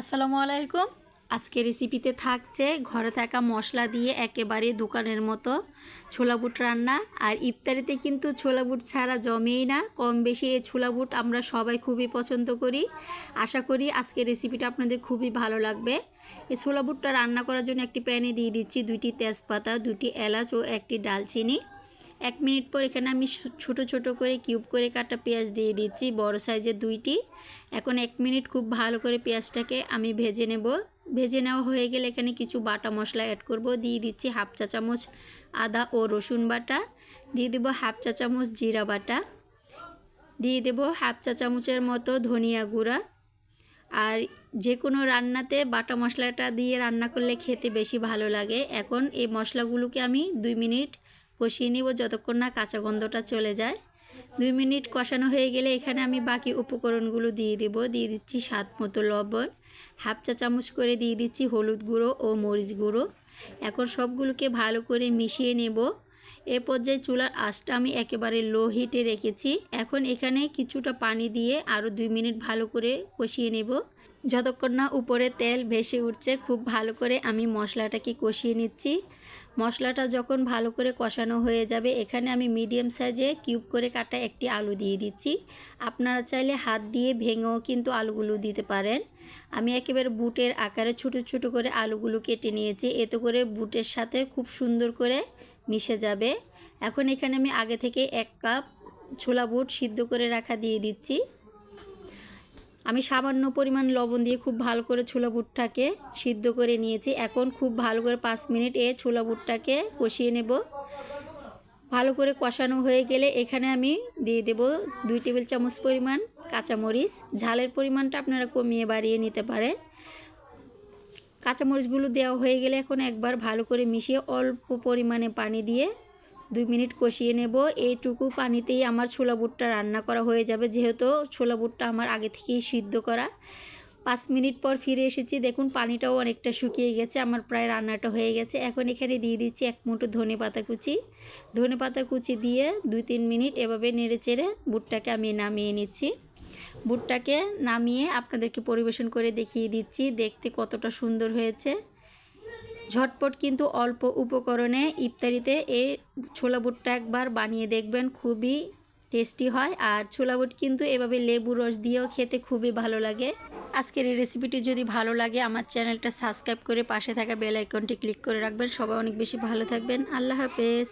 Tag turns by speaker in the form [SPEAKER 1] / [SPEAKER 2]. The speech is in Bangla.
[SPEAKER 1] আসসালামু আলাইকুম। আজকে রেসিপিতে থাকছে ঘরে থাকা মশলা দিয়ে একেবারে দোকানের মতো ছোলা বুট রান্না। আর ইফতারিতে কিন্তু ছোলা বুট ছাড়া জমেই না, কম বেশি এই ছোলা বুট আমরা সবাই খুবই পছন্দ করি। আশা করি আজকে রেসিপিটা আপনাদের খুবই ভালো লাগবে। এই ছোলা বুটটা রান্না করার জন্য একটি প্যানে দিয়ে দিচ্ছি দুইটি তেজপাতা দুটি এলাচ ও একটি ডালচিনি। এক মিনিট পর এখানে আমি ছোট ছোট করে কিউব করে কাটা পেঁয়াজ দিয়ে দিচ্ছি, বড় সাইজের দুইটি। এখন এক মিনিট খুব ভালো করে পেঁয়াজটাকে আমি ভেজে নেব। ভেজে নেওয়া হয়ে গেলে এখানে কিছু বাটা মশলা অ্যাড করব। দিয়ে দিচ্ছি হাফ চা চামচ আদা ও রসুন বাটা। দিয়ে দেবো হাফ চা চামচ জিরা বাটা। দিয়ে দেবো হাফ চা চামচের মতো ধনিয়া গুঁড়া। আর যে কোনো রান্নাতে বাটা মশলাটা দিয়ে রান্না করলে খেতে বেশি ভালো লাগে। এখন এই মশলাগুলোকে আমি দুই মিনিট কষিয়ে নিব যতক্ষণ না কাঁচা গন্ধটা চলে যায়। দুই মিনিট কষানো হয়ে গেলে এখানে আমি বাকি উপকরণগুলো দিয়ে দেব। দিয়ে দিচ্ছি স্বাদ মতো লবণ। হাফ চা চামচ করে দিয়ে দিচ্ছি হলুদ গুঁড়ো ও মরিচ গুঁড়ো। এখন সবগুলোকে ভালো করে মিশিয়ে নেব। এ পর্যায়ে চুলার আঁচটা আমি একেবারে লো হিটে রেখেছি। এখন এখানে কিছুটা পানি দিয়ে আরও দুই মিনিট ভালো করে কষিয়ে নেব। যতক্ষণ না উপরে তেল ভেসে উঠছে, খুব ভালো করে আমি মশলাটাকে কষিয়ে নিচ্ছি। মশলাটা যখন ভালো করে কষানো হয়ে যাবে, এখানে আমি মিডিয়াম সাইজে কিউব করে কাটা একটি আলু দিয়ে দিচ্ছি। আপনারা চাইলে হাত দিয়ে ভেঙেও কিন্তু আলুগুলো দিতে পারেন। আমি একেবারে বুটের আকারে ছোট ছোট করে আলুগুলো কেটে নিয়েছি। এতে করে বুটের সাথে খুব সুন্দর করে মিশে যাবে। এখন এখানে আমি আগে থেকে এক কাপ ছোলা বুট সিদ্ধ করে রাখা দিয়ে দিচ্ছি। আমি সামান্য পরিমাণ লবণ দিয়ে খুব ভালো করে ছোলা বুটটাকে সিদ্ধ করে নিয়েছি। এখন খুব ভালো করে পাঁচ মিনিট এ ছোলা বুটটাকে কষিয়ে নেব। ভালো করে কষানো হয়ে গেলে এখানে আমি দিয়ে দেব দুই টেবিল চামচ পরিমাণ কাঁচামরিচ। ঝালের পরিমাণটা আপনারা কমিয়ে বাড়িয়ে নিতে পারেন। কাঁচামরিচগুলো দেওয়া হয়ে গেলে এখন একবার ভালো করে মিশিয়ে অল্প পরিমাণে পানি দিয়ে দুই মিনিট কষিয়ে নেব। এইটুকু পানিতেই আমার ছোলা বুটটা রান্না করা হয়ে যাবে। যেহেতু ছোলা বুটটা আমার আগে থেকেই সিদ্ধ করা। পাঁচ মিনিট পর ফিরে এসেছি। দেখুন, পানিটাও অনেকটা শুকিয়ে গেছে। আমার প্রায় রান্নাটা হয়ে গেছে। এখন এখানে দিয়ে দিচ্ছি এক মুঠো ধনে পাতা কুচি। ধনে পাতা কুচি দিয়ে দুই তিন মিনিট এভাবে নেড়ে চেড়ে বুটটাকে আমি নামিয়ে নিচ্ছি। বুটটাকে নামিয়ে আপনাদেরকে পরিবেশন করে দেখিয়ে দিচ্ছি। দেখতে কতটা সুন্দর হয়েছে। ঝটপট কিন্তু অল্প উপকরণে ইফতারিতে এই ছোলা বুটটা একবার বানিয়ে দেখবেন, খুবই টেস্টি হয়। আর ছোলা বুট কিন্তু এভাবে লেবু রস দিয়েও খেতে খুবই ভালো লাগে। আজকের এই রেসিপিটি যদি ভালো লাগে, আমার চ্যানেলটা সাবস্ক্রাইব করে পাশে থাকা বেল আইকনটি ক্লিক করে রাখবেন। সবাই অনেক বেশি ভালো থাকবেন। আল্লাহ হাফেজ।